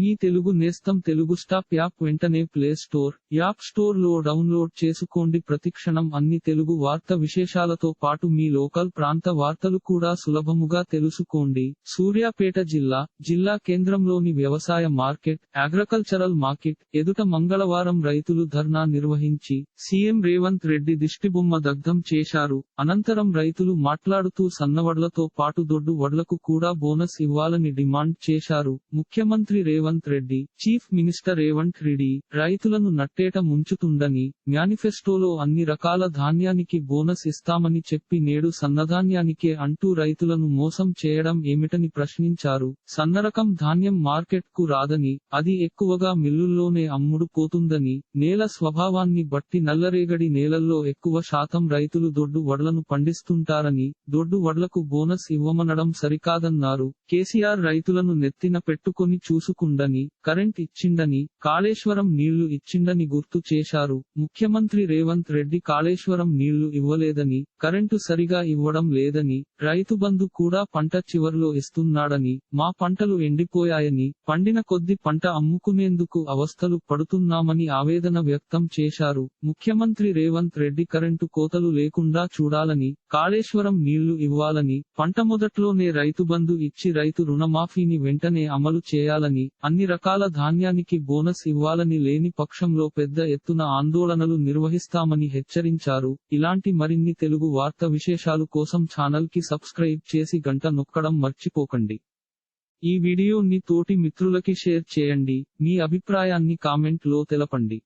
మీ తెలుగు నేస్తం Telugu stop app వెంటనే play store app స్టోర్లో డౌన్లోడ్ చేసుకోండి. ప్రతిక్షణం అన్ని తెలుగు వార్త విశేషాలతో పాటు మీ లోకల్ ప్రాంత వార్తలు కూడా సులభముగా తెలుసుకోండి. సూర్యాపేట జిల్లా జిల్లా కేంద్రంలోని వ్యవసాయ మార్కెట్ అగ్రికల్చరల్ మార్కెట్ ఎదుట మంగళవారం రైతులు ధర్నా నిర్వహించి సీఎం రేవంత్ రెడ్డి దిష్టిబొమ్మ దగ్ధం చేశారు. అనంతరం రైతులు మాట్లాడుతూ సన్నవడ్లతో పాటు దొడ్డు వడ్లకు కూడా బోనస్ ఇవ్వాలని డిమాండ్ చేశారు. ముఖ్యమంత్రి రేవంత్ రెడ్డి చీఫ్ మినిస్టర్ రేవంత్ రెడ్డి రైతులను నట్టేట ముంచుతుందని మేనిఫెస్టోలో అన్ని రకాల ధాన్యానికి బోనస్ ఇస్తామని చెప్పి నేడు సన్నధాన్యానికే అంటూ రైతులను మోసం చేయడం ఏమిటని ప్రశ్నించారు. సన్నరకం ధాన్యం మార్కెట్కు రాదని అది ఎక్కువగా మిల్లుల్లోనే అమ్ముడు పోతుందని నేల స్వభావాన్ని బట్టి నల్లరేగడి నేలల్లో ఎక్కువ శాతం రైతులు దొడ్డు వడ్లను పండిస్తుంటారని దొడ్డు వడ్లకు బోనస్ ఇవ్వమనడం సరికాదన్నారు. కేసీఆర్ రైతులను నెత్తిన పెట్టుకొని ఇచ్చిండని కరెంట్ ఇచ్చిండని కాళేశ్వరం నీళ్ళు ఇచ్చిండని గుర్తు చేశారు. ముఖ్యమంత్రి రేవంత్ రెడ్డి కాళేశ్వరం నీళ్ళు ఇవ్వలేదని కరెంటు సరిగా ఇవ్వడం లేదని రైతు బంధు కూడా పంట చివర్లో ఇస్తున్నాడని మా పంటలు ఎండిపోయాయని పండిన కొద్ది పంట అమ్ముకునేందుకు అవస్థలు పడుతున్నామని ఆవేదన వ్యక్తం చేశారు. ముఖ్యమంత్రి రేవంత్ రెడ్డి కరెంటు కోతలు లేకుండా చూడాలని కాళేశ్వరం నీళ్ళు ఇవ్వాలని పంట మొదట్లోనే రైతు బంధు ఇచ్చి రైతు రుణమాఫీని వెంటనే అమలు చేయాలని అన్ని రకాల ధాన్యానికి బోనస్ ఇవ్వాలని లేని పక్షంలో పెద్ద ఎత్తున ఆందోళనలు నిర్వహిస్తామని హెచ్చరించారు. ఇలాంటి మరిన్ని తెలుగు వార్త విశేషాలు కోసం ఛానల్కి సబ్స్క్రైబ్ చేసి గంట నొక్కడం మర్చిపోకండి. ఈ వీడియోని తోటి మిత్రులకి షేర్ చేయండి. మీ అభిప్రాయాన్ని కామెంట్లో తెలపండి.